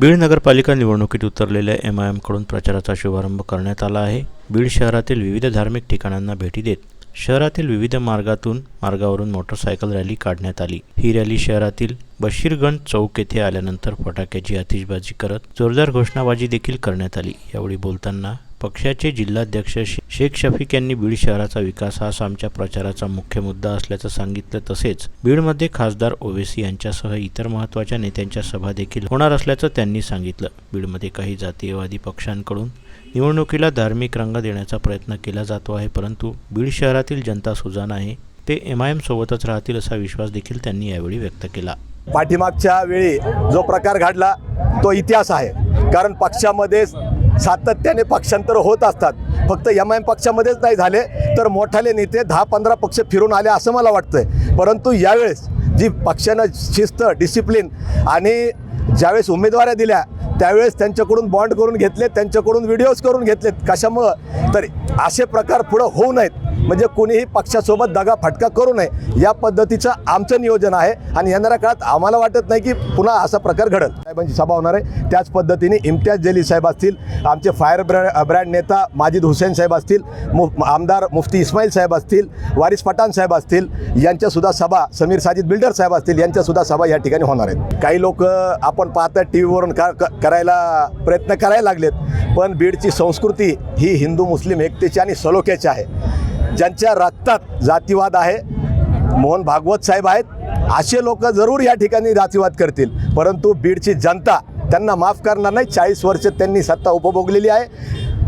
बीड नगरपालिका निवडणुकीत उतरलेल्या एम आय एमकडून प्रचाराचा शुभारंभ करण्यात आला आहे. बीड शहरातील विविध धार्मिक ठिकाणांना भेटी देत शहरातील विविध मार्गातून मार्गावरून मोटरसायकल रॅली काढण्यात आली. ही रॅली शहरातील बशीरगंज चौक येथे आल्यानंतर फटाक्याची आतिषबाजी करत जोरदार घोषणाबाजी देखील करण्यात आली. यावेळी बोलताना पक्षाचे जिल्हाध्यक्ष शे- शेख शफीक यांनी बीड शहराचा विकास हाच आमच्या प्रचाराचा मुख्य मुद्दा असल्याचं सांगितलं तसेच बीडमध्ये खासदार ओवेसी यांच्यासह इतर महत्त्वाच्या नेत्यांच्या सभा देखील होणार असल्याचं त्यांनी सांगितलं. बीडमध्ये काही जातीयवादी पक्षांकडून निवडणुकीला धार्मिक रंग देण्याचा प्रयत्न केला जातो आहे परंतु बीड शहरातील जनता सुजाण आहे ते एम आय एम सोबतच राहतील असा विश्वास देखील त्यांनी यावेळी व्यक्त केला. पाठीमागच्या वेळी जो प्रकार घडला तो इतिहास आहे. कारण पक्षामध्ये सातत्याने पक्षांतर होत असतात. फक्त एम आय एम पक्षामध्येच नाही झाले तर मोठाले नेते दहा पंधरा पक्ष फिरून आले असं मला वाटतंय. परंतु यावेळेस जी पक्षानं शिस्त डिसिप्लिन आणि ज्यावेळेस उमेदवाऱ्या दिल्या त्यावेळेस त्यांच्याकडून बॉन्ड करून घेतले त्यांच्याकडून व्हिडिओज करून घेतलेत. कशामुळं? तर असे प्रकार पुढं होऊ नयेत. म्हणजे कोणीही पक्षासोबत दगा फटका करू नये. या पद्धतीचं आमचं नियोजन आहे. आणि येणाऱ्या काळात आम्हाला वाटत नाही की पुन्हा असा प्रकार घडल. साहेबांची सभा होणार आहे. त्याच पद्धतीने इम्तियाज जेली साहेब असतील आमचे फायर ब्रँड ब्रँड नेता माजिद हुसेन साहेब असतील मु आमदार मुफ्ती इस्माईल साहेब असतील वारिस पठाण साहेब असतील यांच्यासुद्धा सभा समीर साजिद बिल्डर साहेब असतील यांच्यासुद्धा सभा या ठिकाणी होणार आहेत. काही लोक आपण पाहता टी व्हीवरून का क- करायला प्रयत्न करायला लागलेत पण बीडची संस्कृती ही हिंदू मुस्लिम एकतेची आणि सलोख्याची आहे. ज्यांच्या रक्तात जातीवाद आहे मोहन भागवत साहेब आहेत असे लोक जरूर या ठिकाणी जातीवाद करतील. परंतु बीडची जनता त्यांना माफ करणार नाही. चाळीस वर्ष त्यांनी सत्ता उपभोगलेली आहे.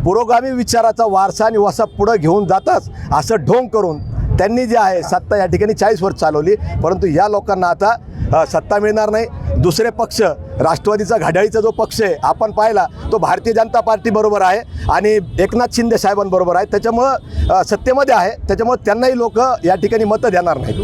पुरोगामी विचाराचा वारसा आणि वसा पुढं घेऊन जाताच असं ढोंग करून त्यांनी जे आहे सत्ता या ठिकाणी चाळीस वर्ष चालवली. परंतु या लोकांना आता सत्ता मिळणार नाही. दुसरे पक्ष राष्ट्रवादीचा घड्याळीचा जो पक्ष आहे आपण पाहिला तो भारतीय जनता पार्टी बरोबर आहे आणि एकनाथ शिंदे साहेबांबरोबर आहे. त्याच्यामुळं सत्तेमध्ये आहे. त्याच्यामुळं त्यांनाही लोक या ठिकाणी मतं देणार नाही